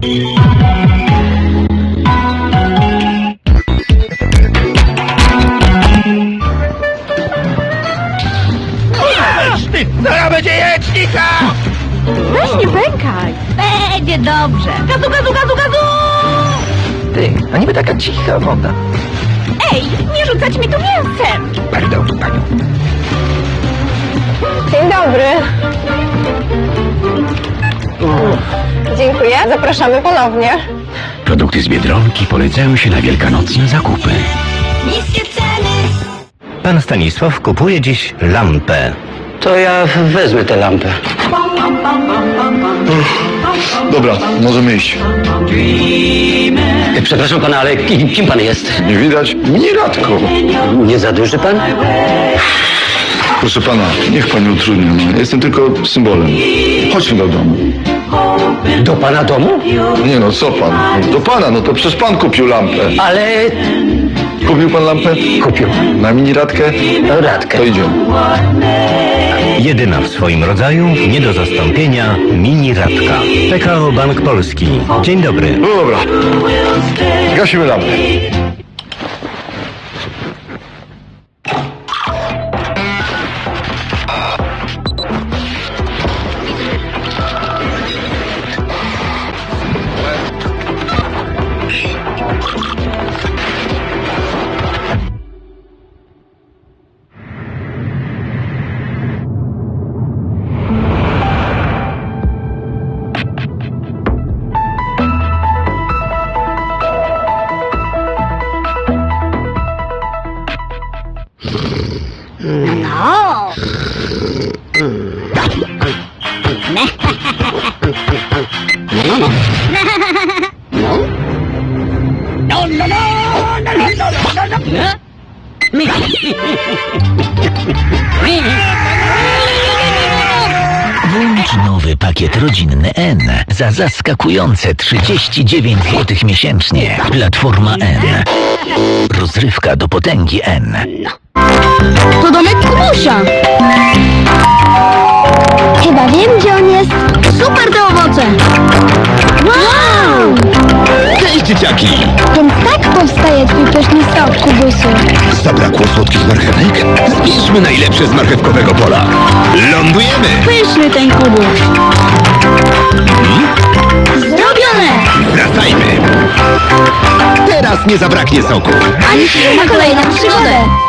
Ty, zaraz będzie jecznika! Weź nie pękaj. Będzie dobrze. Gazu, gazu, gazu, gazu! Ty, a niby taka cicha woda. Ej, nie rzucać mi tu mięsem. Pardon, panią. Dzień dobry. Zapraszamy ponownie. Produkty z Biedronki polecają się na wielkanocne zakupy. Niskie ceny. Pan Stanisław kupuje dziś lampę. To ja wezmę tę lampę. Dobra, możemy iść. E, Przepraszam pana, ale ki- kim pan jest? Nie widać? Nie radko. Nie za duży pan? Proszę pana, niech pan nie utrudnia. No. Jestem tylko symbolem. Chodźmy do domu. Do pana domu? Nie no, co pan? Do pana, no to przecież pan kupił lampę. Ale Kupił pan lampę? kupił. Na mini radkę? Radkę. To idziemy. Jedyna w swoim rodzaju, nie do zastąpienia, mini radka. PKO Bank Polski. Dzień dobry. No dobra. Gasimy lampę. No. Włącz nowy pakiet rodzinny N za zaskakujące 39 zł miesięcznie. Platforma N. Rozrywka do potęgi N. To domek Kubusia. Chyba wiem, gdzie on jest. Super te owoce. Wow! Cześć dzieciaki! Więc tak powstaje twój pyszny sok, Kubusiu. Zabrakło słodkich marchewek? Zbierzmy najlepsze z marchewkowego pola. Lądujemy! Pyszny ten kubuś. Zrobione! Wracajmy! Teraz nie zabraknie soku. Ani na kolejną przygodę.